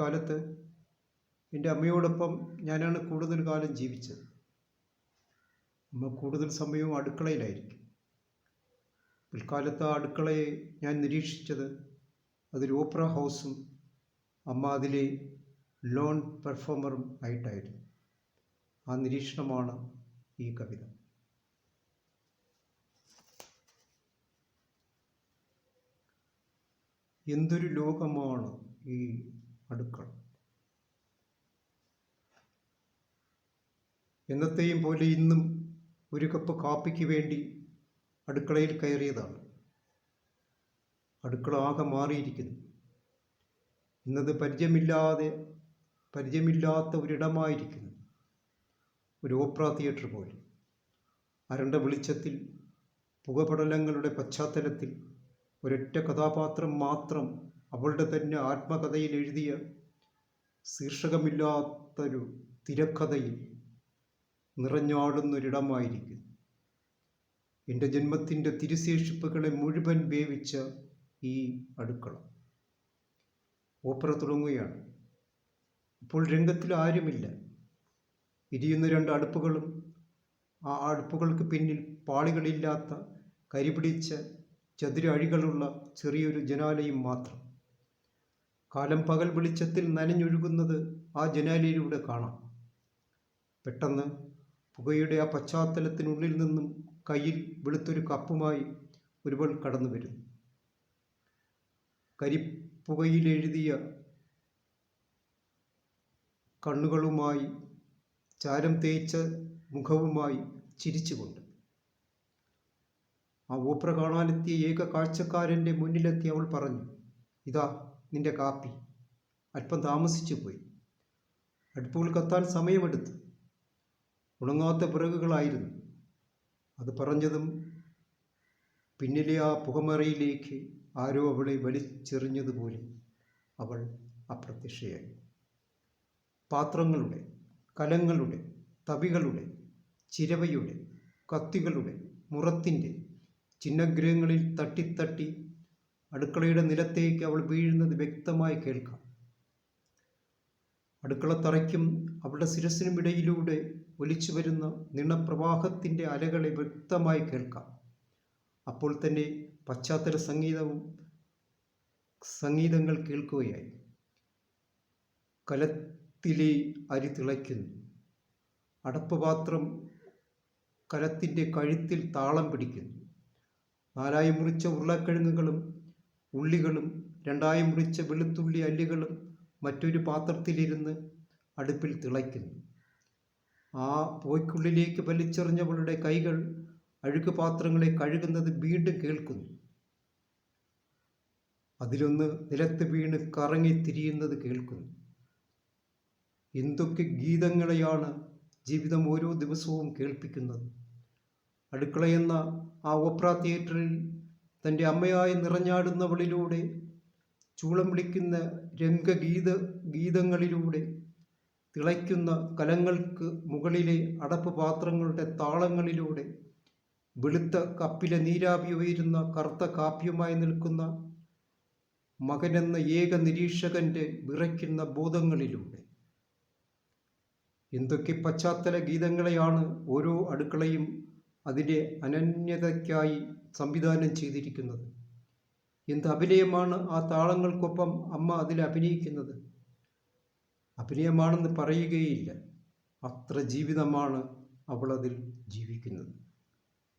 കുട്ടിക്കാലത്ത് എന്റെ അമ്മയോടൊപ്പം ഞാനാണ് കൂടുതൽ കാലം ജീവിച്ചത്. അമ്മ കൂടുതൽ സമയവും അടുക്കളയിലായിരിക്കും. പിൽക്കാലത്ത് ആ അടുക്കളയെ ഞാൻ നിരീക്ഷിച്ചത് അതൊരു ഓപ്പറ ഹൗസും അമ്മ അതിലെ ലോൺ പെർഫോമറും ആയിട്ടായിരുന്നു. ആ നിരീക്ഷണമാണ് ഈ കവിത. എന്തൊരു ലോകമാണ് ഈ അടുക്കള എന്നത്തെയും പോലെ ഇന്നും ഒരു കപ്പ് കാപ്പിക്ക് വേണ്ടി അടുക്കളയിൽ കയറിയതാണ്. അടുക്കള ആകെ മാറിയിരിക്കുന്നു. ഇന്നത് പരിചയമില്ലാതെ പരിചയമില്ലാത്ത ഒരിടമായിരിക്കുന്നു. ഒരു ഓപ്ര തിയേറ്റർ പോലെ. അരണ്ട വെളിച്ചത്തിൽ പുകപടലങ്ങളുടെ പശ്ചാത്തലത്തിൽ ഒരൊറ്റ കഥാപാത്രം മാത്രം അവളുടെ തന്നെ ആത്മകഥയിൽ എഴുതിയ ശീർഷകമില്ലാത്തൊരു തിരക്കഥയിൽ നിറഞ്ഞാടുന്നൊരിടമായിരിക്കും. എന്റെ ജന്മത്തിന്റെ തിരുശേഷിപ്പുകളെ മുഴുവൻ വേവിച്ച ഈ അടുക്കള. ഓപ്പറ തുടങ്ങുകയാണ്. ഇപ്പോൾ രംഗത്തിൽ ആരുമില്ല. ഇരിയുന്ന രണ്ട് അടുപ്പുകളും ആ അടുപ്പുകൾക്ക് പിന്നിൽ പാളികളില്ലാത്ത കരിപിടിച്ച ചതുര അഴികളുള്ള ചെറിയൊരു ജനാലയും മാത്രം. കാലം പകൽ വെളിച്ചത്തിൽ നനഞ്ഞൊഴുകുന്നത് ആ ജനാലയിലൂടെ കാണാം. പെട്ടെന്ന് പുകയുടെ ആ പശ്ചാത്തലത്തിനുള്ളിൽ നിന്നും കയ്യിൽ വെളുത്തൊരു കപ്പുമായി ഒരുവൾ കടന്നു വരുന്നു. കരിപ്പുകയിലെഴുതിയ കണ്ണുകളുമായി ചാരം തേച്ച മുഖവുമായി ചിരിച്ചുകൊണ്ട്. ആ ഓപ്ര കാണാനെത്തിയ ഏക കാഴ്ചക്കാരന്റെ മുന്നിലെത്തി അവൾ പറഞ്ഞു ഇതാ നിന്റെ കാപ്പി. അല്പം താമസിച്ചു പോയി. അടുപ്പുകൾ കത്താൻ സമയമെടുത്തു. ഉണങ്ങാത്ത പിറകുകളായിരുന്നു. അത് പറഞ്ഞതും പിന്നിലെ ആ പുകമറയിലേക്ക് ആരോ അവളെ വലിച്ചെറിഞ്ഞതുപോലെ അവൾ അപ്രത്യക്ഷയായി. പാത്രങ്ങളുടെ കലങ്ങളുടെ തവികളുടെ ചിരവയുടെ കത്തികളുടെ മുറത്തിന്റെ ചിഹ്നഗ്രഹങ്ങളിൽ തട്ടിത്തട്ടി അടുക്കളയുടെ നിലത്തേക്ക് അവൾ വീഴുന്നത് വ്യക്തമായി കേൾക്കാം. അടുക്കളത്തറയ്ക്കും അവളുടെ ശിരസിനും ഇടയിലൂടെ ഒലിച്ചു വരുന്ന നിണപ്രവാഹത്തിന്റെ അലകളെ വ്യക്തമായി കേൾക്കാം. അപ്പോൾ തന്നെ പശ്ചാത്തല സംഗീതവും സംഗീതങ്ങൾ കേൾക്കുകയായി. കലത്തിലെ അരി തിളയ്ക്കുന്നു. അടപ്പ് പാത്രം കലത്തിന്റെ കഴുത്തിൽ താളം പിടിക്കുന്നു. നാലായി മുറിച്ച ഉരുളക്കിഴങ്ങുകളും ഉള്ളികളും രണ്ടായി മുറിച്ച വെളുത്തുള്ളി അല്ലികളും മറ്റൊരു പാത്രത്തിലിരുന്ന് അടുപ്പിൽ തിളയ്ക്കുന്നു. ആ പോയ്ക്കുള്ളിലേക്ക് വലിച്ചെറിഞ്ഞവളുടെ കൈകൾ അഴുക്ക് പാത്രങ്ങളെ കഴുകുന്നത് വീണ്ടും കേൾക്കുന്നു. അതിലൊന്ന് നിലത്ത് വീണ് കറങ്ങി തിരിയുന്നത് കേൾക്കുന്നു. എന്തൊക്കെ ഗീതങ്ങളെയാണ് ജീവിതം ഓരോ ദിവസവും കേൾപ്പിക്കുന്നത്? അടുക്കളയെന്ന ആ ഓപ്ര തിയേറ്ററിൽ തന്റെ അമ്മയായി നിറഞ്ഞാടുന്നവളിലൂടെ ചൂളം വിളിക്കുന്ന രംഗഗീത ഗീതങ്ങളിലൂടെ തിളയ്ക്കുന്ന കലങ്ങൾക്ക് മുകളിലെ അടപ്പ് പാത്രങ്ങളുടെ താളങ്ങളിലൂടെ വെളുത്ത കപ്പിലെ നീരാവി ഉയരുന്ന കറുത്ത കാപ്പ്യമായി നിൽക്കുന്ന മകനെന്ന ഏക നിരീക്ഷകന്റെ വിറയ്ക്കുന്ന ബോധങ്ങളിലൂടെ. എന്തൊക്കെ പശ്ചാത്തല ഗീതങ്ങളെയാണ് ഓരോ അടുക്കളയും അതിന്റെ അനന്യതയ്ക്കായി സംവിധാനം ചെയ്തിരിക്കുന്നത്. എന്ത് അഭിനയമാണ് ആ താളങ്ങൾക്കൊപ്പം അമ്മ അതിൽ അഭിനയിക്കുന്നത്? അഭിനയമാണെന്ന് പറയുകയില്ല. അത്ര ജീവിതമാണ് അവളതിൽ ജീവിക്കുന്നത്.